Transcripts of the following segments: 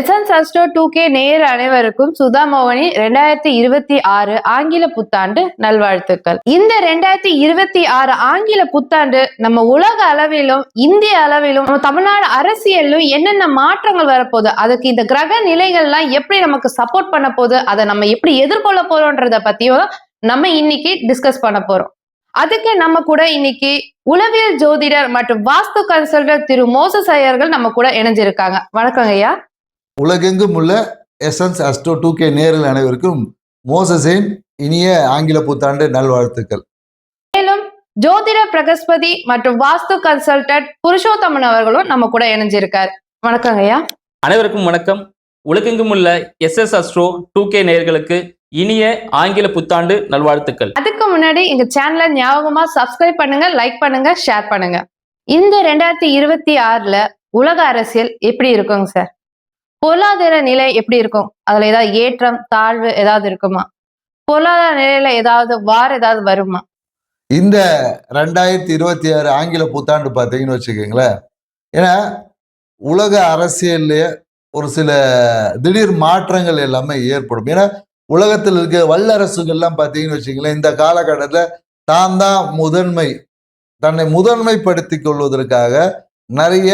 SN Astro two K நேர் அனைவருக்கும் சுதா மோகனி ரெண்டாயிரத்தி இருபத்தி ஆறு ஆங்கில புத்தாண்டு நல்வாழ்த்துக்கள். இந்த ரெண்டாயிரத்தி இருபத்தி ஆறு ஆங்கில புத்தாண்டு நம்ம உலக அளவிலும் இந்திய அளவிலும் நம்ம தமிழ்நாடு அரசியலும் என்னென்ன மாற்றங்கள் வரப்போகுது அதுக்கு இந்த கிரக நிலைகள்லாம் எப்படி நமக்கு சப்போர்ட் பண்ண போகுது அதை நம்ம எப்படி எதிர்கொள்ள போறோன்றத பத்தியும் நம்ம இன்னைக்கு டிஸ்கஸ் பண்ண போறோம். அதுக்கு நம்ம கூட இன்னைக்கு உளவியல் ஜோதிடர் மற்றும் வாஸ்து கன்சல்டர் திரு மோசஸ் ஐயர்கள் நம்ம கூட இணைஞ்சிருக்காங்க. வணக்கம் ஐயா உலகெங்கும் உள்ள எசன்ஸ் அஸ்டோ டூ கே நேரில் அனைவருக்கும் மோசஸின் இனிய ஆங்கில புத்தாண்டு நல்வாழ்த்துக்கள். மேலும் ஜோதிட பிரகஸ்பதி மற்றும் வாஸ்து கன்சல்டன்ட் புருஷோத்தமன் அவர்களும் நம்ம கூட இணைஞ்சிருக்காரு. வணக்கங்க ஐயா. அனைவருக்கும் வணக்கம். உலகெங்கும் உள்ள S S Astro two K நேயர்களுக்கு இனிய ஆங்கில புத்தாண்டு நல்வாழ்த்துக்கள். அதுக்கு முன்னாடி எங்க சேனலை ஞாபகமா சப்ஸ்கிரைப் பண்ணுங்க லைக் பண்ணுங்க ஷேர் பண்ணுங்க. இந்த ரெண்டாயிரத்தி இருபத்தி ஆறுல உலக அரசியல் எப்படி இருக்குங்க சார்? பொருளாதார நிலை எப்படி இருக்கும்? அதுல ஏதாவது ஏற்றம் தாழ்வு ஏதாவது இருக்குமா? பொருளாதார நிலையில ஏதாவது வார் ஏதாவது வருமா? இந்த ரெண்டாயிரத்தி இருபத்தி ஆறு ஆங்கில புத்தாண்டு பார்த்தீங்கன்னு வச்சுக்கோங்களேன். ஏன்னா உலக அரசியல்லையே ஒரு சில திடீர் மாற்றங்கள் எல்லாமே ஏற்படும். ஏன்னா உலகத்தில் இருக்க வல்லரசுகள்லாம் பார்த்தீங்கன்னு வச்சுக்கோங்களேன் இந்த காலகட்டத்தில் தான் தான் முதன்மை. தன்னை முதன்மைப்படுத்தி கொள்வதற்காக நிறைய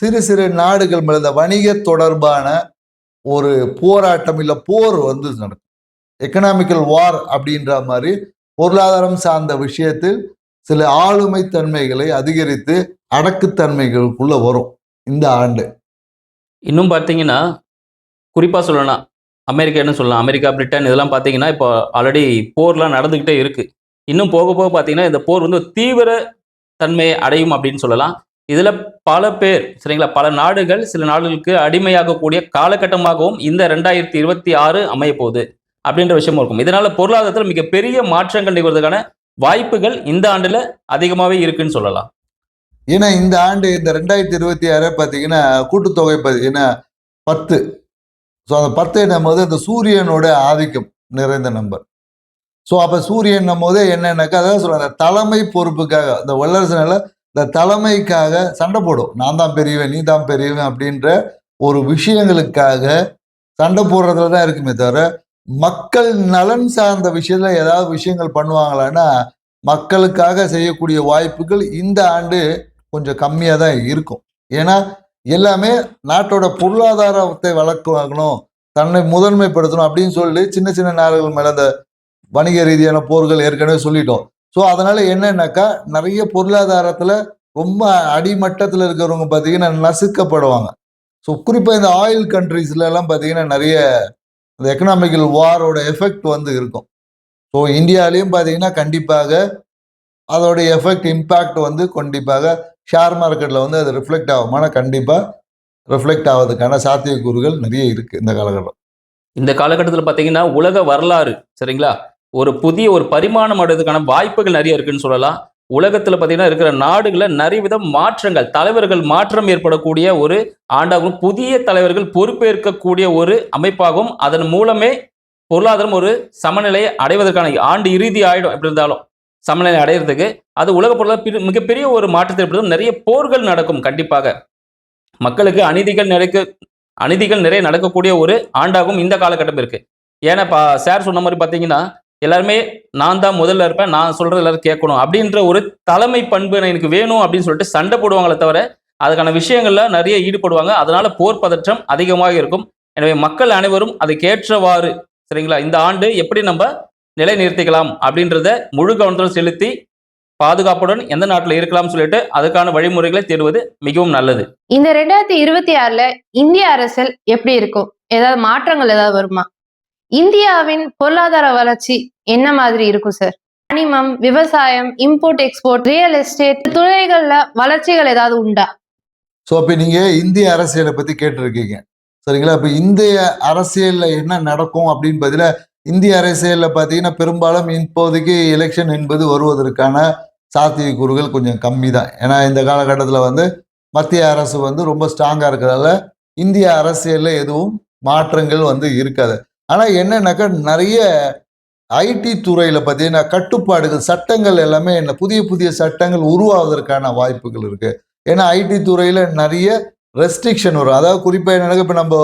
சிறு சிறு நாடுகள் மேல இந்த வணிக தொடர்பான ஒரு போராட்டம் இல்லை போர் வந்து நடக்கும். எக்கனாமிக்கல் வார் அப்படின்ற மாதிரி பொருளாதாரம் சார்ந்த விஷயத்தில் சில ஆளுமை தன்மைகளை அதிகரித்து அடக்குத்தன்மைகளுக்குள்ள வரும் இந்த ஆண்டு. இன்னும் பார்த்தீங்கன்னா குறிப்பாக சொல்லலாம் அமெரிக்கான்னு சொல்லலாம்? அமெரிக்கா பிரிட்டன் இதெல்லாம் பார்த்தீங்கன்னா இப்போ ஆல்ரெடி போர்லாம் நடந்துக்கிட்டே இருக்குது இன்னும் போக போக பார்த்தீங்கன்னா இந்த போர் வந்து தீவிர தன்மையை அடையும் அப்படின்னு சொல்லலாம். இதில் பல பேர் சரிங்களா? பல நாடுகள் சில நாடுகளுக்கு அடிமையாகக்கூடிய காலகட்டமாகவும் இந்த ரெண்டாயிரத்தி இருபத்தி ஆறு அமைய போகுது அப்படின்ற விஷயமும் இருக்கும். இதனால பொருளாதாரத்தில் மிகப்பெரிய மாற்றங்கள் நிகழ்வதற்கான வாய்ப்புகள் இந்த ஆண்டுல அதிகமாகவே இருக்குன்னு சொல்லலாம். ஏன்னா இந்த ஆண்டு இந்த ரெண்டாயிரத்தி இருபத்தி ஆறு பார்த்தீங்கன்னா கூட்டுத்தொகை பார்த்தீங்கன்னா பத்து. ஸோ அந்த பத்து என்னும் போது அந்த சூரியனோட ஆதிக்கம் நிறைந்த நம்பர் ஸோ அப்போ சூரியன் போது என்னென்னாக்கா அதான் சொல்லுவாங்க தலைமை பொறுப்புக்காக இந்த வல்லரசுனால இந்த தலைமைக்காக சண்டை போடும். நான் தான் பெரியவன் நீ தான் பெரியவன் அப்படின்ற ஒரு விஷயங்களுக்காக சண்டை போடுறதுல தான் இருக்குமே தவிர மக்கள் நலன் சார்ந்த விஷயத்துல ஏதாவது விஷயங்கள் பண்ணுவாங்களான்னா மக்களுக்காக செய்யக்கூடிய வாய்ப்புகள் இந்த ஆண்டு கொஞ்சம் கம்மியாக தான் இருக்கும். ஏன்னா எல்லாமே நாட்டோட பொருளாதாரத்தை வளர்க்கணும் தன்னை முதன்மைப்படுத்தணும் அப்படின்னு சொல்லி சின்ன சின்ன நாடுகள் மேலே அந்த வணிக ரீதியான போர்கள் ஏற்கனவே சொல்லிட்டோம். ஸோ அதனால என்னன்னாக்கா நிறைய பொருளாதாரத்துல ரொம்ப அடிமட்டத்தில் இருக்கிறவங்க பார்த்தீங்கன்னா நசுக்கப்படுவாங்க. ஸோ குறிப்பாக இந்த ஆயில் கண்ட்ரீஸ்லலாம் பார்த்தீங்கன்னா நிறைய இந்த எக்கனாமிக்கல் வாரோட எஃபெக்ட் வந்து இருக்கும். ஸோ இந்தியாலையும் பார்த்தீங்கன்னா கண்டிப்பாக அதோடைய எஃபெக்ட் இம்பேக்ட் வந்து கண்டிப்பாக ஷேர் மார்க்கெட்டில் வந்து அது ரிஃப்ளெக்ட் ஆகுமானா கண்டிப்பாக ரிஃப்ளெக்ட் ஆகிறதுக்கான சாத்தியக்கூறுகள் நிறைய இருக்குது இந்த காலகட்டம். இந்த காலகட்டத்தில் பார்த்தீங்கன்னா உலக வரலாறு சரிங்களா? ஒரு புதிய ஒரு பரிமாணம் அடைவதற்கான வாய்ப்புகள் நிறைய இருக்குன்னு சொல்லலாம். உலகத்தில் பார்த்தீங்கன்னா இருக்கிற நாடுகளில் நிறைய வித மாற்றங்கள் தலைவர்கள் மாற்றம் ஏற்படக்கூடிய ஒரு ஆண்டாகவும் புதிய தலைவர்கள் பொறுப்பேற்கக்கூடிய ஒரு அமைப்பாகவும் அதன் மூலமே பொருளாதாரம் ஒரு சமநிலையை அடைவதற்கான ஆண்டு இறுதி ஆயிடும் எப்படி இருந்தாலும். சமநிலை அடையிறதுக்கு அது உலக பொருளாதார மிகப்பெரிய ஒரு மாற்றத்தை ஏற்படுத்தும். நிறைய போர்கள் நடக்கும் கண்டிப்பாக. மக்களுக்கு அநீதிகள் நிறைக்க அநீதிகள் நிறைய நடக்கக்கூடிய ஒரு ஆண்டாகவும் இந்த காலகட்டம் இருக்கு. ஏன்னா பா சார் சொன்ன மாதிரி பார்த்தீங்கன்னா எல்லாருமே நான் தான் முதல்ல இருப்பேன் நான் சொல்றது எல்லாரும் கேட்கணும். அப்படின்ற ஒரு தலைமை பண்பு எனக்கு வேணும் அப்படின்னு சொல்லிட்டு சண்டை போடுவாங்களே தவிர அதுக்கான விஷயங்கள்ல நிறைய ஈடுபடுவாங்க. அதனால போர் பதற்றம் அதிகமாக இருக்கும். எனவே மக்கள் அனைவரும் அதுக்கேற்றவாறு சரிங்களா இந்த ஆண்டு எப்படி நம்ம நிலைநிறுத்திக்கலாம் அப்படின்றத முழு கவனத்தில் செலுத்தி பாதுகாப்புடன் எந்த நாட்டில் இருக்கலாம்னு சொல்லிட்டு அதுக்கான வழிமுறைகளை தேடுவது மிகவும் நல்லது. இந்த ரெண்டாயிரத்தி இருபத்தி ஆறுல இந்திய அரசியல் எப்படி இருக்கும்? ஏதாவது மாற்றங்கள் ஏதாவது வருமா? இந்தியாவின் பொருளாதார வளர்ச்சி என்ன மாதிரி இருக்கும் சார் கனிமம் விவசாயம் இம்போர்ட் எக்ஸ்போர்ட் ரியல் எஸ்டேட் துறைகள்ல வளர்ச்சிகள் ஏதாவது உண்டா? ஸோ அப்போ நீங்கள் இந்திய அரசியலை பற்றி கேட்டிருக்கீங்க. சரிங்களா? இப்போ இந்திய அரசியலில் என்ன நடக்கும் அப்படின்னு பதில இந்திய அரசியலில் பார்த்தீங்கன்னா பெரும்பாலும் இப்போதைக்கு எலெக்ஷன் என்பது வருவதற்கான சாத்தியக்கூறுகள் கொஞ்சம் கம்மி தான் ஏன்னா இந்த காலகட்டத்தில் வந்து மத்திய அரசு வந்து ரொம்ப ஸ்ட்ராங்காக இருக்கிறதால இந்திய அரசியலில் எதுவும் மாற்றங்கள் வந்து இருக்காது. ஆனால் என்னன்னாக்கா நிறைய ஐடி துறையில் பார்த்தீங்கன்னா கட்டுப்பாடுகள் சட்டங்கள் எல்லாமே என்ன புதிய புதிய சட்டங்கள் உருவாவதற்கான வாய்ப்புகள் இருக்குது ஏன்னா ஐடி துறையில் நிறைய ரெஸ்ட்ரிக்ஷன் வரும். அதாவது குறிப்பாக என்னன்னா இப்போ நம்ம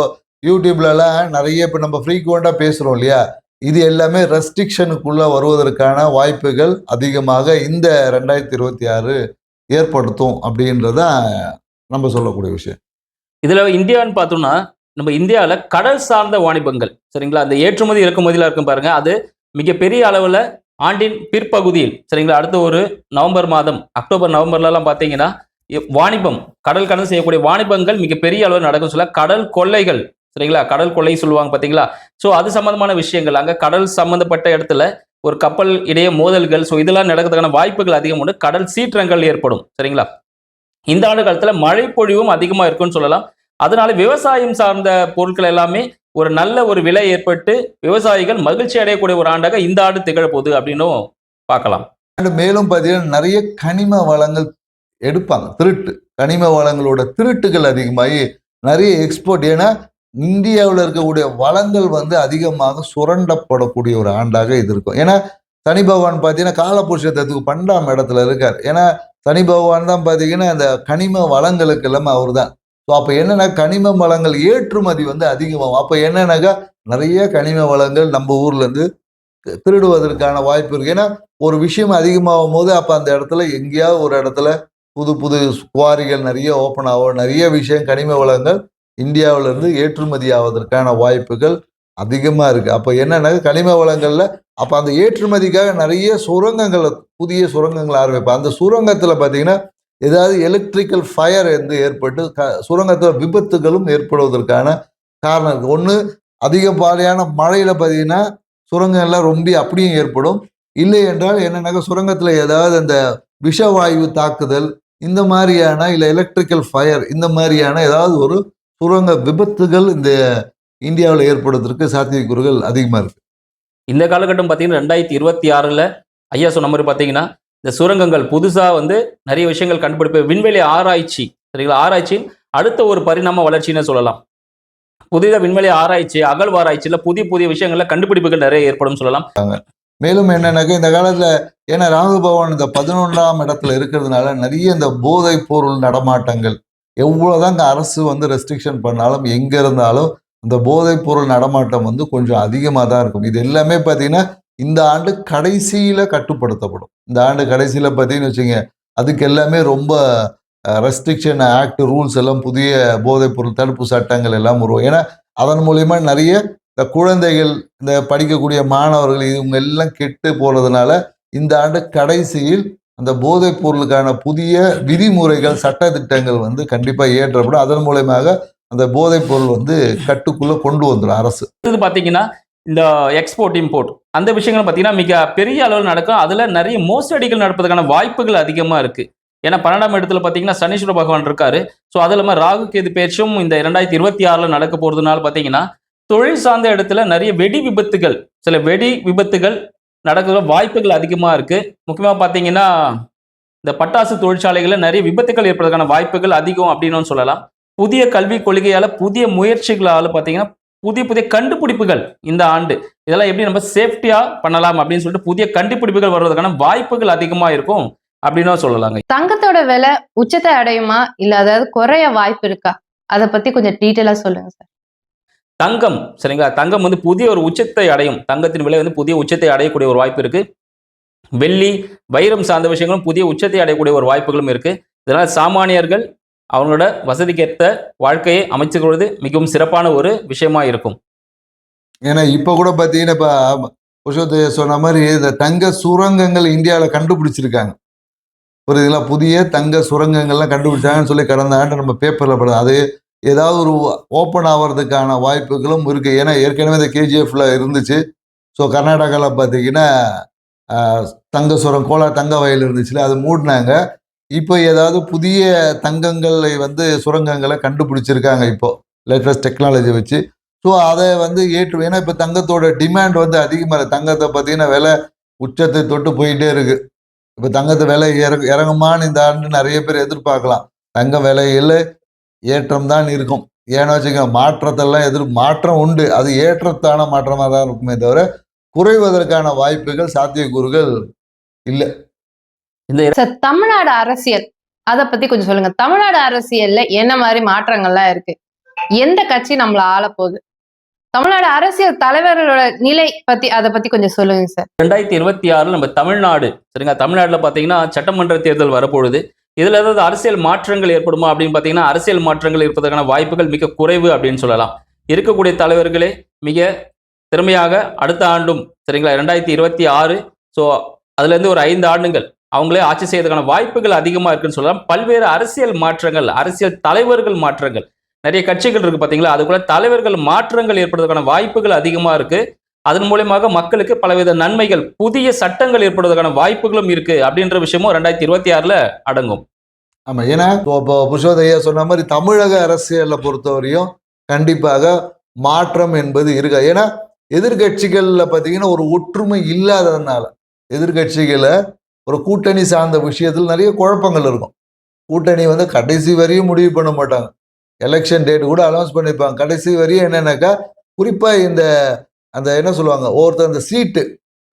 யூடியூப்லலாம் நிறைய இப்போ நம்ம ஃப்ரீக்குவெண்ட்டாக பேசுகிறோம் இல்லையா? இது எல்லாமே ரெஸ்ட்ரிக்ஷனுக்குள்ளே வருவதற்கான வாய்ப்புகள் அதிகமாக இந்த ரெண்டாயிரத்தி இருபத்தி ஆறு ஏற்படுத்தும் அப்படின்றதான் நம்ம சொல்லக்கூடிய விஷயம். இதில் இந்தியான்னு பார்த்தோம்னா நம்ம இந்தியாவில் கடல் சார்ந்த வாணிபங்கள். சரிங்களா? அந்த ஏற்றுமதி இறக்குமதியில் இருக்கும் பாருங்க. அது மிகப்பெரிய அளவில் ஆண்டின் பிற்பகுதியில் சரிங்களா? அடுத்த ஒரு நவம்பர் மாதம் அக்டோபர் நவம்பர்லலாம் பார்த்தீங்கன்னா வாணிபம் கடல் கடந்து செய்யக்கூடிய வாணிபங்கள் மிகப்பெரிய அளவில் நடக்கும் சொல்ல கடல் கொள்ளைகள் சரிங்களா? கடல் கொள்ளை சொல்லுவாங்க பார்த்தீங்களா ஸோ அது சம்மந்தமான விஷயங்கள். அங்கே கடல் சம்மந்தப்பட்ட இடத்துல ஒரு கப்பல் இடையே மோதல்கள் ஸோ இதெல்லாம் நடக்கிறதுக்கான வாய்ப்புகள் அதிகம் உண்டு. கடல் சீற்றங்கள் ஏற்படும் சரிங்களா? இந்த ஆண்டு காலத்தில் மழை பொழிவும் அதிகமாக இருக்கும்னு சொல்லலாம். அதனால விவசாயம் சார்ந்த பொருட்கள் எல்லாமே ஒரு நல்ல ஒரு விலை ஏற்பட்டு விவசாயிகள் மகிழ்ச்சி அடையக்கூடிய ஒரு ஆண்டாக இந்த ஆண்டு திகழப்போகுது அப்படின்னும் பார்க்கலாம். மேலும் பார்த்தீங்கன்னா நிறைய கனிம வளங்கள் எடுப்பாங்க. திருட்டு. கனிம வளங்களோட திருட்டுகள் அதிகமாகி நிறைய எக்ஸ்போர்ட் ஏன்னா இந்தியாவில் இருக்கக்கூடிய வளங்கள் வந்து அதிகமாக சுரண்டப்படக்கூடிய ஒரு ஆண்டாக இது இருக்கும். ஏன்னா சனி பகவான் பார்த்தீங்கன்னா காலபுருஷ தத்துக்கு பன்னெண்டாம் இடத்துல இருக்கார். ஏன்னா சனி பகவான் தான் பார்த்தீங்கன்னா அந்த கனிம வளங்களுக்கு எல்லாமே அவர் தான் ஸோ அப்போ என்னென்னா கனிம வளங்கள் ஏற்றுமதி வந்து அதிகமாகும். அப்போ என்னென்னாக்கா நிறைய கனிம வளங்கள் நம்ம ஊர்லேருந்து திருடுவதற்கான வாய்ப்பு இருக்குது ஏன்னா ஒரு விஷயம் அதிகமாகும் போது அப்போ அந்த இடத்துல எங்கேயாவது ஒரு இடத்துல புது புது குவாரிகள் நிறைய ஓப்பன் ஆகும். நிறைய விஷயம் கனிம வளங்கள் இந்தியாவிலேருந்து ஏற்றுமதி ஆவதற்கான வாய்ப்புகள் அதிகமாக இருக்குது அப்போ என்னென்னா கனிம வளங்களில் அப்போ அந்த ஏற்றுமதிக்காக நிறைய சுரங்கங்களை புதிய சுரங்கங்களை ஆரம்பிப்போம் அந்த சுரங்கத்தில் பார்த்தீங்கன்னா ஏதாவது எலக்ட்ரிக்கல் ஃபயர் வந்து ஏற்பட்டு க சுரங்கத்தில் விபத்துகளும் ஏற்படுவதற்கான காரணம் இருக்குது ஒன்று அதிகப்பாடியான மழையில் பார்த்தீங்கன்னா சுரங்கம்லாம் ரொம்ப அப்படியும் ஏற்படும். இல்லை என்றால் என்னென்னாக்கா சுரங்கத்தில் ஏதாவது அந்த விஷவாயு தாக்குதல் இந்த மாதிரியான இல்லை எலக்ட்ரிக்கல் ஃபயர் இந்த மாதிரியான ஏதாவது ஒரு சுரங்க விபத்துகள் இந்த இந்தியாவில் ஏற்படுவதற்கு சாத்தியக்கூறுகள் அதிகமாக இருக்குது இந்த காலகட்டம் பார்த்தீங்கன்னா ரெண்டாயிரத்தி இருபத்தி ஆறில் ஐயா சொன்ன மாதிரி பார்த்தீங்கன்னா இந்த சுரங்கங்கள் புதுசாக வந்து நிறைய விஷயங்கள் கண்டுபிடிப்பு. விண்வெளி ஆராய்ச்சி சரிங்களா? ஆராய்ச்சியின் அடுத்த ஒரு பரிணாம வளர்ச்சின்னு சொல்லலாம். புதித விண்வெளி ஆராய்ச்சி அகழ்வாராய்ச்சியில் புதிய புதிய விஷயங்கள்ல கண்டுபிடிப்புகள் நிறைய ஏற்படும் சொல்லலாம். மேலும் என்னன்னாக்க இந்த காலத்துல ஏன்னா ராகு பகவான் இந்த பதினொன்றாம் இடத்துல இருக்கிறதுனால நிறைய இந்த போதை பொருள் நடமாட்டங்கள் எவ்வளவுதான் இந்த அரசு வந்து ரெஸ்ட்ரிக்ஷன் பண்ணாலும் எங்க இருந்தாலும் இந்த போதைப் பொருள் நடமாட்டம் வந்து கொஞ்சம் அதிகமாக தான் இருக்கும். இது எல்லாமே பார்த்தீங்கன்னா இந்த ஆண்டு கடைசியில் கட்டுப்படுத்தப்படும். இந்த ஆண்டு கடைசியில் பார்த்தீங்கன்னு வச்சுங்க அதுக்கு எல்லாமே ரொம்ப ரெஸ்ட்ரிக்ஷன் ஆக்ட் ரூல்ஸ் எல்லாம் புதிய போதைப் பொருள் தடுப்பு சட்டங்கள் எல்லாம் உருவாகும் ஏன்னா அதன் மூலயமா நிறைய இந்த குழந்தைகள் இந்த படிக்கக்கூடிய மாணவர்கள் இவங்க எல்லாம் கெட்டு போகிறதுனால இந்த ஆண்டு கடைசியில் அந்த போதைப் பொருளுக்கான புதிய விதிமுறைகள் சட்டதிட்டங்கள் வந்து கண்டிப்பாக ஏற்றப்படும் அதன் மூலயமாக அந்த போதைப் பொருள் வந்து கட்டுக்குள்ளே கொண்டு வந்துடும் அரசு. இது பார்த்தீங்கன்னா இந்த எக்ஸ்போர்ட் இம்போர்ட் அந்த விஷயங்கள் பார்த்தீங்கன்னா மிக பெரிய அளவில் நடக்கும். அதில் நிறைய மோசடிகள் நடப்பதற்கான வாய்ப்புகள் அதிகமாக இருக்குது ஏன்னா பன்னெண்டாம் இடத்துல பார்த்தீங்கன்னா சனீஸ்வர பகவான் இருக்காரு. ஸோ அது இல்லாமல் ராகு கேது பேச்சும் இந்த இரண்டாயிரத்தி இருபத்தி ஆறில் நடக்க போகிறதுனால பார்த்தீங்கன்னா தொழில் சார்ந்த இடத்துல நிறைய வெடி விபத்துகள் சில வெடி விபத்துகள் நடக்கிற வாய்ப்புகள் அதிகமாக இருக்குது முக்கியமாக பார்த்தீங்கன்னா இந்த பட்டாசு தொழிற்சாலைகளில் நிறைய விபத்துகள் ஏற்படுறதுக்கான வாய்ப்புகள் அதிகம் அப்படின்னு சொல்லலாம். புதிய கல்விக் கொள்கையால் புதிய முயற்சிகளால் பார்த்தீங்கன்னா புதிய புதிய கண்டுபிடிப்புகள் இந்த ஆண்டு. இதெல்லாம் எப்படி நம்ம சேஃப்டியா பண்ணலாம் அப்படின்னு சொல்லிட்டு புதிய கண்டுபிடிப்புகள் வர்றதுக்கான வாய்ப்புகள் அதிகமா இருக்கும் அப்படின்னு சொல்லலாங்க. தங்கத்தோட விலை உச்சத்தை அடையுமா? இல்ல அதாவது குறைய வாய்ப்பு இருக்கா? அத பத்தி கொஞ்சம் டீட்டெயிலா சொல்லுங்க சார் தங்கம் சரிங்களா? தங்கம் வந்து புதிய ஒரு உச்சத்தை அடையும். தங்கத்தின் விலை வந்து புதிய உச்சத்தை அடையக்கூடிய ஒரு வாய்ப்பு இருக்கு. வெள்ளி வைரம் சார்ந்த விஷயங்களும் புதிய உச்சத்தை அடையக்கூடிய ஒரு வாய்ப்புகளும் இருக்கு. இதனால சாமானியர்கள் அவங்களோட வசதிக்கேற்ற வாழ்க்கையை அமைச்சுக்கொள்வது மிகவும் சிறப்பான ஒரு விஷயமா இருக்கும். ஏன்னா இப்போ கூட பார்த்தீங்கன்னா இப்போ புருஷோத்தய சொன்ன மாதிரி இந்த தங்க சுரங்கங்கள் இந்தியாவில் கண்டுபிடிச்சிருக்காங்க. ஒரு இதெல்லாம் புதிய தங்க சுரங்கங்கள்லாம் கண்டுபிடிச்சாங்கன்னு சொல்லி கடந்த ஆண்டு நம்ம பேப்பரில் படம் அது ஏதாவது ஒரு ஓப்பன் ஆகிறதுக்கான வாய்ப்புகளும் இருக்குது ஏன்னா ஏற்கனவே இந்த கேஜிஎஃப்ல இருந்துச்சு. ஸோ கர்நாடகாவில் பார்த்தீங்கன்னா தங்க சுரம் கோலா தங்க வயல் இருந்துச்சுல அது மூடினாங்க. இப்போ ஏதாவது புதிய தங்கங்களை வந்து சுரங்கங்களை கண்டுபிடிச்சிருக்காங்க இப்போ லேட்டஸ்ட் டெக்னாலஜி வச்சு. ஸோ அதை வந்து ஏற்று ஏன்னா இப்போ தங்கத்தோட டிமாண்ட் வந்து அதிகமாக இருக்குது தங்கத்தை பார்த்தீங்கன்னா விலை உச்சத்தை தொட்டு போயிட்டே இருக்கு. இப்போ தங்கத்து விலை இற இறங்குமான்னு இந்த ஆண்டு நிறைய பேர் எதிர்பார்க்கலாம். தங்க விலையில் ஏற்றம் தான் இருக்கும். ஏன்னா வச்சுக்க மாற்றத்தெல்லாம் எதிர் மாற்றம் உண்டு. அது ஏற்றத்தான மாற்றமாக தான் இருக்குமே தவிர குறைவதற்கான வாய்ப்புகள் சாத்தியக்கூறுகள் இல்லை. இந்த சார் தமிழ்நாடு அரசியல் அத பத்தி கொஞ்சம் சொல்லுங்க. தமிழ்நாடு அரசியல்ல என்ன மாதிரி மாற்றங்கள்லாம் இருக்கு? எந்த கட்சி நம்மள ஆள போகுது? தமிழ்நாடு அரசியல் தலைவர்களோட நிலை பத்தி அதை பத்தி கொஞ்சம் சொல்லுங்க சார் ரெண்டாயிரத்தி இருபத்தி ஆறுல நம்ம தமிழ்நாடு சரிங்களா? தமிழ்நாட்டுல பாத்தீங்கன்னா சட்டமன்ற தேர்தல் வரப்போகுது இதுல ஏதாவது அரசியல் மாற்றங்கள் ஏற்படுமா அப்படின்னு பாத்தீங்கன்னா அரசியல் மாற்றங்கள் இருப்பதற்கான வாய்ப்புகள் மிக குறைவு அப்படின்னு சொல்லலாம். இருக்கக்கூடிய தலைவர்களே மிக திறமையாக அடுத்த ஆண்டும் சரிங்களா? ரெண்டாயிரத்தி இருபத்தி ஆறு ஸோ அதுல இருந்து ஒரு ஐந்து ஆண்டுகள் அவங்களே ஆட்சி செய்யறதுக்கான வாய்ப்புகள் அதிகமாக இருக்குன்னு சொல்லலாம். பல்வேறு அரசியல் மாற்றங்கள் அரசியல் தலைவர்கள் மாற்றங்கள். நிறைய கட்சிகள் இருக்கு பார்த்தீங்களா அதுக்குள்ள தலைவர்கள் மாற்றங்கள் ஏற்படுவதற்கான வாய்ப்புகள் அதிகமாக இருக்கு. அதன் மூலியமாக மக்களுக்கு பலவித நன்மைகள் புதிய சட்டங்கள் ஏற்படுவதற்கான வாய்ப்புகளும் இருக்கு அப்படின்ற விஷயமும் ரெண்டாயிரத்தி இருபத்தி ஆறுல அடங்கும். ஆமா ஏன்னா இப்போ சொன்ன மாதிரி தமிழக அரசியலை பொறுத்தவரையும் கண்டிப்பாக மாற்றம் என்பது இருக்கு? ஏன்னா எதிர்கட்சிகள்ல பார்த்தீங்கன்னா ஒரு ஒற்றுமை இல்லாததுனால எதிர்கட்சிகளை ஒரு கூட்டணி சார்ந்த விஷயத்தில் நிறைய குழப்பங்கள் இருக்கும். கூட்டணி வந்து கடைசி வரையும் முடிவு பண்ண மாட்டாங்க. எலெக்ஷன் டேட் கூட அனௌன்ஸ் பண்ணியிருப்பாங்க கடைசி வரையும் என்னென்னாக்கா குறிப்பாக இந்த அந்த என்ன சொல்லுவாங்க ஒவ்வொருத்தர் அந்த சீட்டு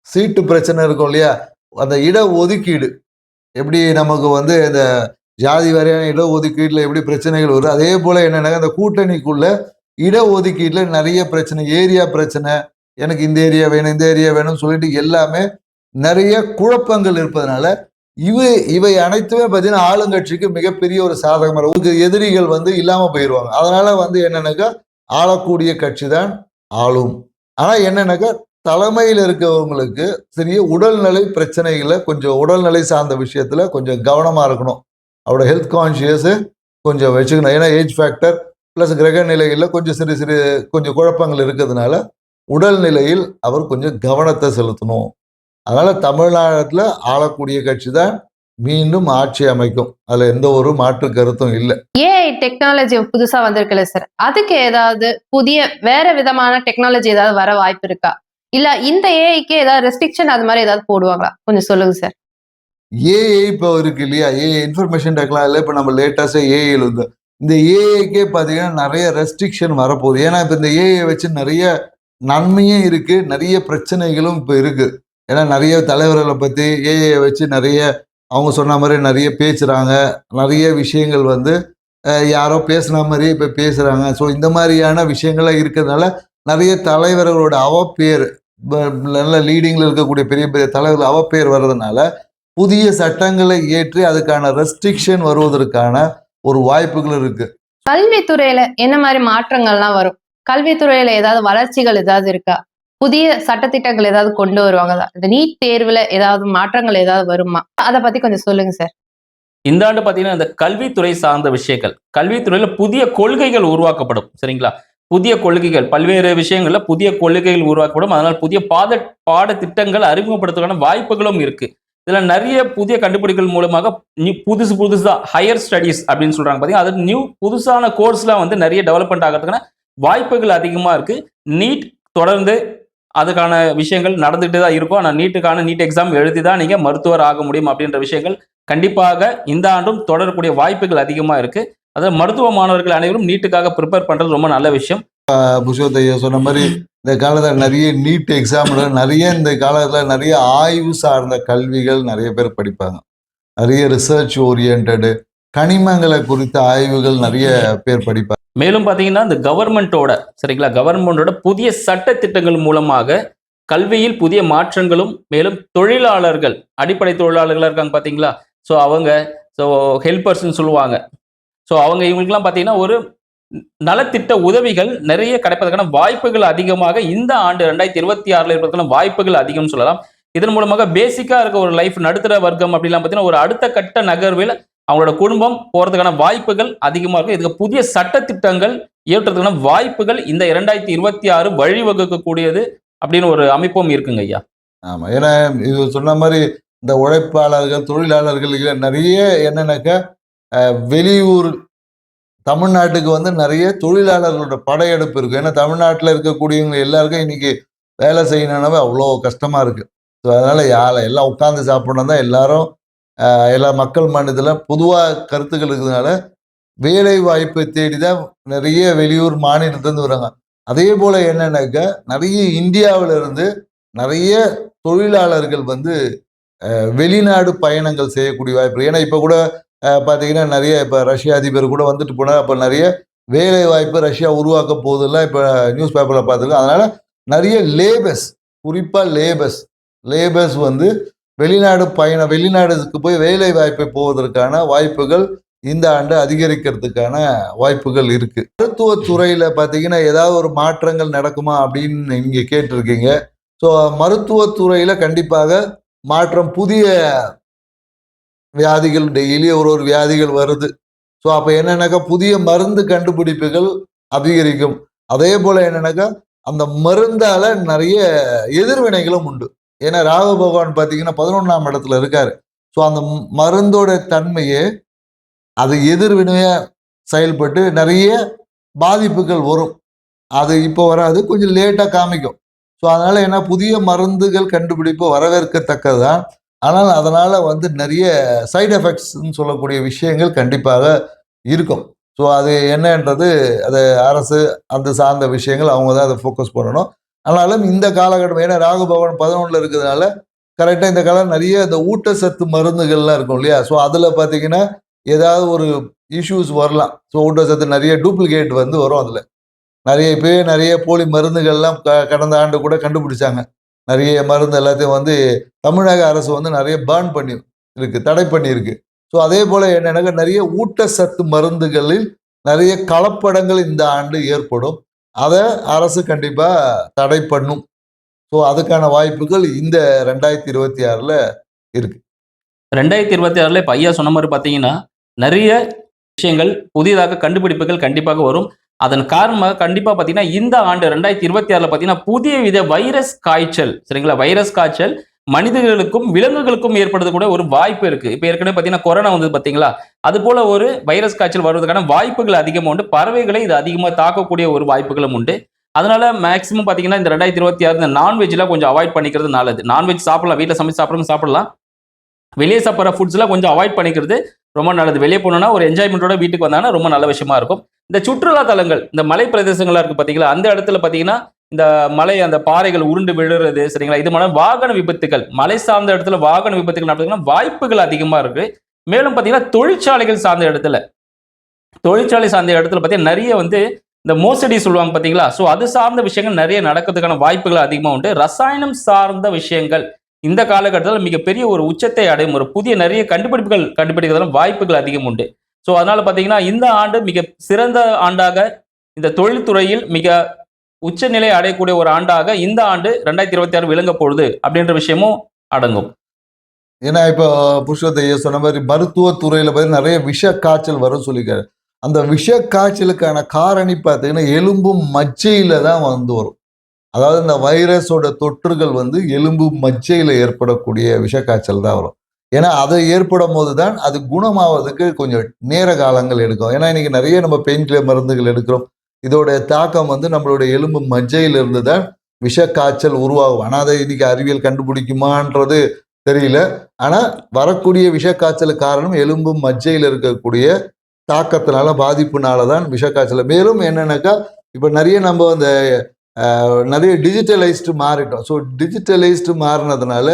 சீட்டு பிரச்சனை இருக்கும் இல்லையா? அந்த இட ஒதுக்கீடு எப்படி நமக்கு வந்து இந்த ஜாதி வாரியான இட ஒதுக்கீட்டில் எப்படி பிரச்சனைகள் வருது அதே போல் என்னென்னாக்கா அந்த கூட்டணிக்குள்ள இட ஒதுக்கீட்டில் நிறைய பிரச்சனை ஏரியா பிரச்சனை எனக்கு இந்த ஏரியா வேணும் இந்த ஏரியா வேணும்னு சொல்லிட்டு எல்லாமே நிறைய குழப்பங்கள் இருப்பதனால இவை இவை அனைத்துமே பார்த்தீங்கன்னா ஆளுங்கட்சிக்கு மிகப்பெரிய ஒரு சாதகமாக இருக்கும் எதிரிகள் வந்து இல்லாமல் போயிடுவாங்க அதனால வந்து என்னென்னாக்கா ஆளக்கூடிய கட்சி தான் ஆளும். ஆனால் என்னென்னாக்கா தலைமையில் இருக்கவங்களுக்கு சிறிய உடல்நிலை பிரச்சனைகளை கொஞ்சம் உடல்நிலை சார்ந்த விஷயத்தில் கொஞ்சம் கவனமாக இருக்கணும். அவரோட ஹெல்த் கான்சியஸு கொஞ்சம் வச்சுக்கணும். ஏன்னா ஏஜ் ஃபேக்டர் ப்ளஸ் கிரக நிலைகளில் கொஞ்சம் சிறு சிறு கொஞ்சம் குழப்பங்கள் இருக்கிறதுனால உடல்நிலையில் அவர் கொஞ்சம் கவனத்தை செலுத்தணும். அதனால தமிழ்நாட்டில் ஆளக்கூடிய கட்சி தான் மீண்டும் ஆட்சி அமைக்கும். அதுல எந்த ஒரு மாற்று கருத்தும் இல்லை. ஏஐ டெக்னாலஜி புதுசா வந்திருக்குல்ல சார் அதுக்கு ஏதாவது புதிய வேற விதமான டெக்னாலஜி ஏதாவது வர வாய்ப்பு இருக்கா? இல்ல இந்த ஏஐக்கு ஏதாவது ரெஸ்ட்ரிக்ஷன் அது மாதிரி ஏதாவது போடுவாங்களா? கொஞ்சம் சொல்லுங்க சார் ஏஐ இப்போ இருக்கு இல்லையா? ஏஐ இன்ஃபர்மேஷன் டெக்னாலஜியில் இப்போ நம்ம லேட்டஸ்டாக ஏஐயில் வந்து இந்த ஏஐக்கே பார்த்தீங்கன்னா நிறைய ரெஸ்ட்ரிக்ஷன் வரப்போகுது. ஏன்னா இப்போ இந்த ஏஐ வச்சு நிறைய நன்மையும் இருக்கு நிறைய பிரச்சனைகளும் இப்போ இருக்கு. ஏன்னா நிறைய தலைவர்களை பற்றி ஏஐ வச்சு நிறைய அவங்க சொன்ன மாதிரி நிறைய பேசுகிறாங்க நிறைய விஷயங்கள் வந்து யாரோ பேசுன மாதிரி இப்போ பேசுகிறாங்க ஸோ இந்த மாதிரியான விஷயங்கள்லாம் இருக்கிறதுனால நிறைய தலைவர்களோட அவப்பேர் நல்ல லீடிங்கில் இருக்கக்கூடிய பெரிய பெரிய தலைவர்கள் அவப்பேர் வர்றதுனால புதிய சட்டங்களை ஏற்றி அதுக்கான ரெஸ்ட்ரிக்ஷன் வருவதற்கான ஒரு வாய்ப்புகள் இருக்கு. கல்வித்துறையில என்ன மாதிரி மாற்றங்கள்லாம் வரும்? கல்வித்துறையில ஏதாவது வளர்ச்சிகள் ஏதாவது இருக்கா? புதிய சட்டத்திட்டங்கள் ஏதாவது கொண்டு வருவாங்க. இந்த நீட் தேர்வுல ஏதாவது மாற்றங்கள் ஏதாவது வருமா? அதை பத்தி கொஞ்சம் சொல்லுங்க சார் இந்த ஆண்டு பார்த்தீங்கன்னா இந்த கல்வித்துறை சார்ந்த விஷயங்கள். கல்வித்துறையில புதிய கொள்கைகள் உருவாக்கப்படும். சரிங்களா? புதிய கொள்கைகள். பல்வேறு விஷயங்கள்ல புதிய கொள்கைகள் உருவாக்கப்படும். அதனால் புதிய பாத பாடத்திட்டங்கள் அறிமுகப்படுத்துவதற்கான வாய்ப்புகளும் இருக்கு. இதுல நிறைய புதிய கண்டுபிடிப்புகள் மூலமாக நியூ புதுசு புதுசா ஹையர் ஸ்டடீஸ் அப்படின்னு சொல்றாங்க. பாத்தீங்கன்னா அது நியூ புதுசான கோர்ஸ்லாம் வந்து நிறைய டெவலப்மெண்ட் ஆகிறதுக்கான வாய்ப்புகள் அதிகமா இருக்கு. நீட் தொடர்ந்து அதுக்கான விஷயங்கள் நடந்துகிட்டு தான் இருக்கும். ஆனால் நீட்டுக்கான நீட் எக்ஸாம் எழுதி தான் நீங்கள் மருத்துவர் ஆக முடியும் அப்படின்ற விஷயங்கள் கண்டிப்பாக இந்த ஆண்டும் தொடரக்கூடிய வாய்ப்புகள் அதிகமாக இருக்கு. அதாவது மருத்துவ மாணவர்கள் அனைவரும் நீட்டுக்காக ப்ரிப்பேர் பண்ணுறது ரொம்ப நல்ல விஷயம். புஷோத்தையா சொன்ன மாதிரி இந்த காலத்தில் நிறைய நீட் எக்ஸாம்ல நிறைய இந்த காலத்தில் நிறைய ஆய்வு சார்ந்த கல்விகள் நிறைய பேர் படிப்பாங்க. நிறைய ரிசர்ச் ஓரியன்டு கனிமங்களை குறித்த ஆய்வுகள் நிறைய பேர் படிப்பாங்க. மேலும் பார்த்தீங்கன்னா இந்த கவர்மெண்ட்டோட சரிங்களா கவர்மெண்டோட புதிய சட்ட திட்டங்கள் மூலமாக கல்வியில் புதிய மாற்றங்களும் மேலும் தொழிலாளர்கள் அடிப்படை தொழிலாளர்களாக இருக்காங்க பார்த்தீங்களா ஸோ அவங்க ஸோ ஹெல்பர்ஸ்ன்னு சொல்லுவாங்க. ஸோ அவங்க இவங்களுக்குலாம் பார்த்தீங்கன்னா ஒரு நலத்திட்ட உதவிகள் நிறைய கிடைப்பதற்கான வாய்ப்புகள் அதிகமாக இந்த ஆண்டு ரெண்டாயிரத்தி இருபத்தி ஆறில் இருப்பதற்கான வாய்ப்புகள் அதிகம்னு சொல்லலாம். இதன் மூலமாக பேசிக்காக இருக்க ஒரு லைஃப் நடுத்தர வர்க்கம் அப்படிலாம் பார்த்தீங்கன்னா ஒரு அடுத்த கட்ட நகர்வில் அவங்களோட குடும்பம் போகிறதுக்கான வாய்ப்புகள் அதிகமாக இருக்கு. இதுக்கு புதிய சட்ட திட்டங்கள் ஏற்றுறதுக்கான வாய்ப்புகள் இந்த இரண்டாயிரத்தி இருபத்தி ஆறு வழிவகுக்கக்கூடியது அப்படின்னு ஒரு அமைப்பும் இருக்குங்க ஐயா. ஆமாம் ஏன்னா இது சொன்ன மாதிரி இந்த உழைப்பாளர்கள் தொழிலாளர்கள் நிறைய என்னன்னாக்கா வெளியூர் தமிழ்நாட்டுக்கு வந்து நிறைய தொழிலாளர்களோட படையெடுப்பு இருக்கு. ஏன்னா தமிழ்நாட்டில் இருக்கக்கூடியவங்க எல்லாருக்கும் இன்னைக்கு வேலை செய்யணும்னாவே அவ்வளோ கஷ்டமா இருக்கு. ஸோ அதனால யாரை எல்லாம் உட்காந்து சாப்பிடணும் தான் எல்லாரும் எல்லா மக்கள் மனதில் பொதுவாக கருத்துக்கள் இருக்கிறதுனால வேலை வாய்ப்பை தேடி தான் நிறைய வெளியூர் மாநிலத்திலேருந்து வராங்க. அதே போல் என்னன்னாக்கா நிறைய இந்தியாவில் இருந்து நிறைய தொழிலாளர்கள் வந்து வெளிநாடு பயணங்கள் செய்யக்கூடிய வாய்ப்பு. ஏன்னா இப்போ கூட பார்த்தீங்கன்னா நிறைய இப்போ ரஷ்ய அதிபர் கூட வந்துட்டு போனார் அப்போ நிறைய வேலை வாய்ப்பு ரஷ்யா உருவாக்க போதெல்லாம் இப்போ நியூஸ் பேப்பரில் பார்த்துருக்கோம். அதனால் நிறைய லேபர்ஸ் குறிப்பாக லேபர்ஸ் லேபர்ஸ் வந்து வெளிநாடு பயணம் வெளிநாடுக்கு போய் வேலை வாய்ப்பை போவதற்கான வாய்ப்புகள் இந்த ஆண்டு அதிகரிக்கிறதுக்கான வாய்ப்புகள் இருக்கு. மருத்துவத்துறையில பார்த்தீங்கன்னா ஏதாவது ஒரு மாற்றங்கள் நடக்குமா அப்படின்னு நீங்க கேட்டிருக்கீங்க. ஸோ மருத்துவத்துறையில கண்டிப்பாக மாற்றம் புதிய வியாதிகள் டெய்லி ஒரு ஒரு வியாதிகள் வருது. ஸோ அப்போ என்னென்னாக்கா புதிய மருந்து கண்டுபிடிப்புகள் அதிகரிக்கும். அதே போல என்னென்னாக்கா அந்த மருந்தால நிறைய எதிர்வினைகளும் உண்டு. ஏன்னா ராகு பகவான் பார்த்தீங்கன்னா பதினொன்றாம் இடத்துல இருக்காரு. ஸோ அந்த மருந்தோட தன்மையே அது எதிர்வினையாக செயல்பட்டு நிறைய பாதிப்புகள் வரும். அது இப்போ வராது கொஞ்சம் லேட்டாக காமிக்கும். ஸோ அதனால் என்ன புதிய மருந்துகள் கண்டுபிடிப்பு வரவேற்கத்தக்கது தான் ஆனால் அதனால் வந்து நிறைய சைடு எஃபெக்ட்ஸ்ன்னு சொல்லக்கூடிய விஷயங்கள் கண்டிப்பாக இருக்கும். ஸோ அது என்னன்றது அது அரசு அந்த சார்ந்த விஷயங்கள் அவங்க தான் அதை ஃபோக்கஸ் பண்ணணும். ஆனாலும் இந்த காலகட்டம் ஏன்னா ராகு பகவான் பதினொன்றில் இருக்கிறதுனால கரெக்டாக இந்த காலம் நிறைய இந்த ஊட்டச்சத்து மருந்துகள்லாம் இருக்கும் இல்லையா? ஸோ அதில் பார்த்தீங்கன்னா ஏதாவது ஒரு இஷ்யூஸ் வரலாம். ஸோ ஊட்டச்சத்து நிறைய டூப்ளிகேட் வந்து வரும் அதில். நிறைய பேர் நிறைய போலி மருந்துகள்லாம் க கடந்த ஆண்டு கூட கண்டுபிடிச்சாங்க. நிறைய மருந்து எல்லாத்தையும் வந்து தமிழக அரசு வந்து நிறைய பேர்ன் பண்ணி இருக்கு தடை பண்ணியிருக்கு. ஸோ அதே போல் என்னென்னாக்கா நிறைய ஊட்டச்சத்து மருந்துகளில் நிறைய கலப்படங்கள் இந்த ஆண்டு ஏற்படும். அதை அரசு கண்டிப்பாக தடை பண்ணும். ஸோ அதுக்கான வாய்ப்புகள் இந்த ரெண்டாயிரத்தி இருபத்தி ஆறில் இருக்கு. ரெண்டாயிரத்தி இருபத்தி ஆறில் இப்போ ஐயா சொன்ன மாதிரி பார்த்தீங்கன்னா நிறைய விஷயங்கள் புதிதாக கண்டுபிடிப்புகள் கண்டிப்பாக வரும். அதன் காரணமாக கண்டிப்பாக பார்த்தீங்கன்னா இந்த ஆண்டு ரெண்டாயிரத்தி இருபத்தி ஆறில் பார்த்தீங்கன்னா புதிய வித வைரஸ் காய்ச்சல் சரிங்களா? வைரஸ் காய்ச்சல் மனிதர்களுக்கும் விலங்குகளுக்கும் ஏற்படுறது கூட ஒரு வாய்ப்பு இருக்கு. இப்போ ஏற்கனவே பார்த்தீங்கன்னா கொரோனா வந்து பார்த்தீங்களா அது போல ஒரு வைரஸ் காய்ச்சல் வருவதற்கான வாய்ப்புகள் அதிகமாக உண்டு. பறவைகளை இது அதிகமாக தாக்கக்கூடிய ஒரு வாய்ப்புகளும் உண்டு. அதனால மேக்ஸிமம் பார்த்தீங்கன்னா இந்த ரெண்டாயிரத்தி இருபத்தி ஆறு இந்த நான்வெஜ்லாம் கொஞ்சம் அவாய்ட் பண்ணிக்கிறது நல்லது. நான்வெஜ் சாப்பிடலாம். வீட்டில் சமைச்சு சாப்பிட்றவங்க சாப்பிடலாம். வெளியே சாப்பிட்ற ஃபுட்ஸ்லாம் கொஞ்சம் அவாய்ட் பண்ணிக்கிறது ரொம்ப நல்லது. வெளியே போனோம்னா ஒரு என்ஜாய்மெண்ட்டோட வீட்டுக்கு வந்தாங்கன்னா ரொம்ப நல்ல விஷயமா இருக்கும். இந்த சுற்றுலா தலங்கள் இந்த மலை பிரதேசங்களாக இருக்கு பார்த்தீங்களா அந்த இடத்துல பார்த்தீங்கன்னா இந்த மலை அந்த பாறைகள் உருண்டு விழுறது சரிங்களா? இது மாதிரி வாகன விபத்துகள் மலை சார்ந்த இடத்துல வாகன விபத்துகள் நடக்கிறதுக்கு வாய்ப்புகள் அதிகமாக இருக்குது மேலும் பார்த்தீங்கன்னா தொழிற்சாலைகள் சார்ந்த இடத்துல தொழிற்சாலை சார்ந்த இடத்துல பார்த்தீங்கன்னா நிறைய வந்து இந்த மோசடி சொல்லுவாங்க பார்த்தீங்களா? ஸோ அது சார்ந்த விஷயங்கள் நிறைய நடக்கிறதுக்கான வாய்ப்புகள் அதிகமாக உண்டு. ரசாயனம் சார்ந்த விஷயங்கள் இந்த காலகட்டத்தில் மிகப்பெரிய ஒரு உச்சத்தை அடையும். ஒரு புதிய நிறைய கண்டுபிடிப்புகள் கண்டுபிடிக்கிறதுல வாய்ப்புகள் அதிகம் உண்டு. ஸோ அதனால பார்த்தீங்கன்னா இந்த ஆண்டு மிக சிறந்த ஆண்டாக இந்த தொழில்துறையில் மிக உச்சநிலை அடையக்கூடிய ஒரு ஆண்டாக இந்த ஆண்டு ரெண்டாயிரத்தி இருபத்தி ஆறு விளங்க போகுது அப்படின்ற விஷயமும் அடங்கும். ஏன்னா இப்போ புருஷோத்தைய சொன்ன மாதிரி மருத்துவத்துறையில் போய் நிறைய விஷ காய்ச்சல் வரும் சொல்லியிருக்காரு. அந்த விஷ காய்ச்சலுக்கான காரணி பார்த்தீங்கன்னா எலும்பும் மஜ்ஜையில் தான் வந்து வரும். அதாவது இந்த வைரஸோட தொற்றுகள் வந்து எலும்பு மஜ்ஜையில் ஏற்படக்கூடிய விஷ காய்ச்சல் தான் வரும். ஏன்னா அதை ஏற்படும் போது தான் அது குணமாவதுக்கு கொஞ்சம் நேர காலங்கள் எடுக்கும். ஏன்னா இன்னைக்கு நிறைய நம்ம பெயின் கிளியர் மருந்துகள் எடுக்கிறோம். இதோட தாக்கம் வந்து நம்மளுடைய எலும்பு மஜ்ஜையிலிருந்து தான் விஷ காய்ச்சல் உருவாகும். ஆனால் அதை இன்னைக்கு அறிவியல் கண்டுபிடிக்குமான்றது தெரியல. ஆனா வரக்கூடிய விஷ காரணம் எலும்பும் மஜ்ஜையில் இருக்கக்கூடிய தாக்கத்தினால பாதிப்புனால தான் விஷ காய்ச்சல் மேலும் என்னன்னாக்கா இப்போ நிறைய நம்ம அந்த நிறைய டிஜிட்டலைஸ்டு மாறிட்டோம். ஸோ டிஜிட்டலைஸ்டு மாறினதுனால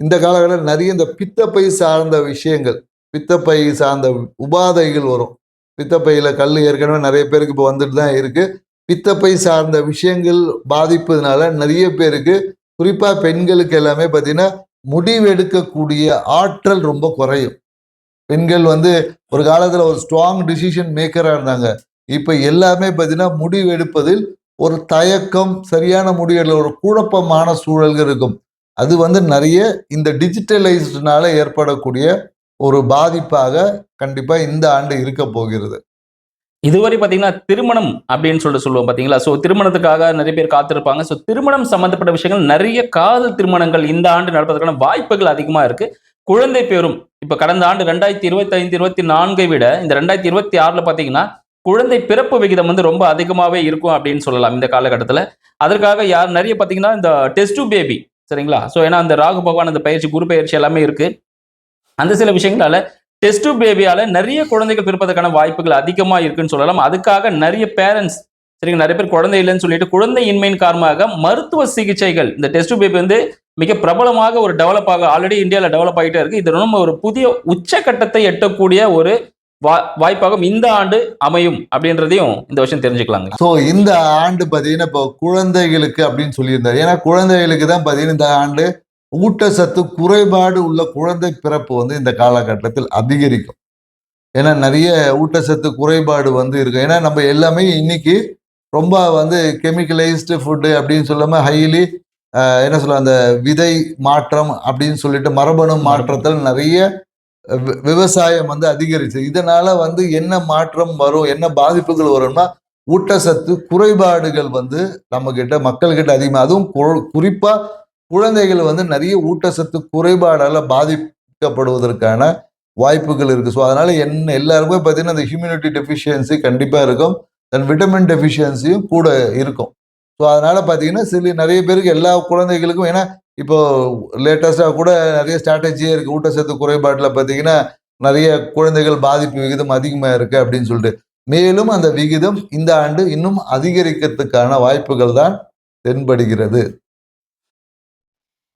இந்த காலகட்டத்தில் நிறைய இந்த பித்தப்பை சார்ந்த விஷயங்கள் பித்தப்பை சார்ந்த உபாதைகள் வரும். பித்தப்பையில் கல் ஏற்கனவே நிறைய பேருக்கு இப்போ வந்துட்டு தான் இருக்குது பித்தப்பை சார்ந்த விஷயங்கள் பாதிப்பதுனால நிறைய பேருக்கு குறிப்பாக பெண்களுக்கு எல்லாமே பார்த்தீங்கன்னா முடிவெடுக்கக்கூடிய ஆற்றல் ரொம்ப குறையும். பெண்கள் வந்து ஒரு காலத்தில் ஒரு ஸ்ட்ராங் டிசிஷன் மேக்கராக இருந்தாங்க. இப்போ எல்லாமே பார்த்தீங்கன்னா முடிவெடுப்பதில் ஒரு தயக்கம் சரியான முடிவில் ஒரு குழப்பமான சூழல்கள் இருக்கும். அது வந்து நிறைய இந்த டிஜிட்டலைஸ்டுனால ஏற்படக்கூடிய ஒரு பாதிப்பாக கண்டிப்பாக இந்த ஆண்டு இருக்க போகிறது. இதுவரை பார்த்தீங்கன்னா திருமணம் அப்படின்னு சொல்லிட்டு சொல்லுவோம் பார்த்தீங்களா? ஸோ திருமணத்துக்காக நிறைய பேர் காத்திருப்பாங்க. ஸோ திருமணம் சம்மந்தப்பட்ட விஷயங்கள் நிறைய காதல் திருமணங்கள் இந்த ஆண்டு நடப்பதற்கான வாய்ப்புகள் அதிகமாக இருக்கு. குழந்தை பேரும் இப்போ கடந்த ஆண்டு ரெண்டாயிரத்தி இருபத்தி ஐந்து இருபத்தி நான்கை விட இந்த ரெண்டாயிரத்தி இருபத்தி ஆறில் பார்த்தீங்கன்னா குழந்தை பிறப்பு விகிதம் வந்து ரொம்ப அதிகமாகவே இருக்கும் அப்படின்னு சொல்லலாம் இந்த காலகட்டத்தில். அதற்காக யார் நிறைய பார்த்தீங்கன்னா இந்த டெஸ்ட் பேபி சரிங்களா? ஸோ ஏன்னா அந்த ராகு பகவான் அந்த பயிற்சி குரு பயிற்சி எல்லாமே இருக்கு. அந்த சில விஷயங்களால டெஸ்ட் பேபியால நிறைய குழந்தைகள் பிறப்பதற்கான வாய்ப்புகள் அதிகமா இருக்குன்னு சொல்லலாம். அதுக்காக நிறைய பேரண்ட்ஸ் சரிங்க நிறைய பேர் குழந்தை இல்லைன்னு சொல்லிட்டு குழந்தையின்மையின் காரணமாக மருத்துவ சிகிச்சைகள் இந்த டெஸ்ட் பேபி வந்து மிக பிரபலமாக ஒரு டெவலப் ஆக ஆல்ரெடி இந்தியாவில் டெவலப் ஆகிட்டே இருக்கு. இது ரொம்ப ஒரு புதிய உச்சக்கட்டத்தை எட்டக்கூடிய ஒரு வா- வாய்ப்பாகவும் இந்த ஆண்டு அமையும் அப்படின்றதையும் இந்த விஷயம் தெரிஞ்சுக்கலாங்க. ஸோ இந்த ஆண்டு பார்த்தீங்கன்னா இப்போ குழந்தைகளுக்கு அப்படின்னு சொல்லியிருந்தாரு. ஏன்னா குழந்தைகளுக்கு தான் பார்த்தீங்கன்னா இந்த ஆண்டு ஊட்டச்சத்து குறைபாடு உள்ள குழந்தை பிறப்பு வந்து இந்த காலகட்டத்தில் அதிகரிக்கும். ஏன்னா நிறைய ஊட்டச்சத்து குறைபாடு வந்து இருக்கு. ஏன்னா நம்ம எல்லாமே இன்னைக்கு ரொம்ப வந்து கெமிக்கலைஸ்டு ஃபுட்டு அப்படின்னு சொல்லாம ஹைலி என்ன சொல்ல அந்த விதை மாற்றம் அப்படின்னு சொல்லிட்டு மரபணு மாற்றத்தில் நிறைய விவசாயம் வந்து அதிகரிச்சு. இதனால வந்து என்ன மாற்றம் வரும் என்ன பாதிப்புகள் வரும்னா ஊட்டச்சத்து குறைபாடுகள் வந்து நம்ம கிட்ட மக்கள் கிட்ட அதிகமாக அதுவும் கு- குறிப்பா குழந்தைகள் வந்து நிறைய ஊட்டச்சத்து குறைபாடால் பாதிக்கப்படுவதற்கான வாய்ப்புகள் இருக்குது ஸோ அதனால் என்ன எல்லாருமே பார்த்தீங்கன்னா அந்த ஹியூமினிட்டி டெஃபிஷியன்சி கண்டிப்பாக இருக்கும். தென் விட்டமின் டெஃபிஷியன்சியும் கூட இருக்கும். ஸோ அதனால் பார்த்தீங்கன்னா சில நிறைய பேருக்கு எல்லா குழந்தைகளுக்கும் ஏன்னா இப்போ லேட்டஸ்ட்டாக கூட நிறைய ஸ்ட்ராட்டஜியே இருக்குது ஊட்டச்சத்து குறைபாட்டில் பார்த்தீங்கன்னா நிறைய குழந்தைகள் பாதிப்பு விகிதம் அதிகமாக இருக்குது அப்படின்னு சொல்லிட்டு. மேலும் அந்த விகிதம் இந்த ஆண்டு இன்னும் அதிகரிக்கிறதுக்கான வாய்ப்புகள் தான் தென்படுகிறது.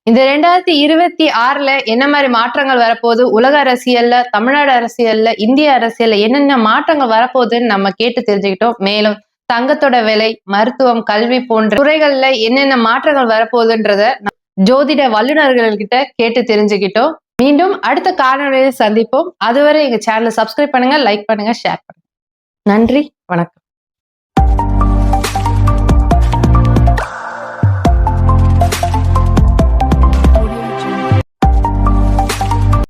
இந்த ரெண்டாயிரத்தி இருபத்தி ஆறுல என்ன மாதிரி மாற்றங்கள் வரப்போகுது? உலக அரசியல்ல தமிழ்நாடு அரசியல்ல இந்திய அரசியல்ல என்னென்ன மாற்றங்கள் வரப்போகுதுன்னு நம்ம கேட்டு தெரிஞ்சுக்கிட்டோம். மேலும் தங்கத்தோட விலை மருத்துவம் கல்வி போன்ற துறைகள்ல என்னென்ன மாற்றங்கள் வரப்போகுதுன்றத நம்ம ஜோதிட வல்லுநர்கள்கிட்ட கேட்டு தெரிஞ்சுக்கிட்டோம். மீண்டும் அடுத்த காணொலியில் சந்திப்போம். அதுவரை எங்க சேனலை சப்ஸ்கிரைப் பண்ணுங்க லைக் பண்ணுங்க ஷேர் பண்ணுங்க. நன்றி வணக்கம்.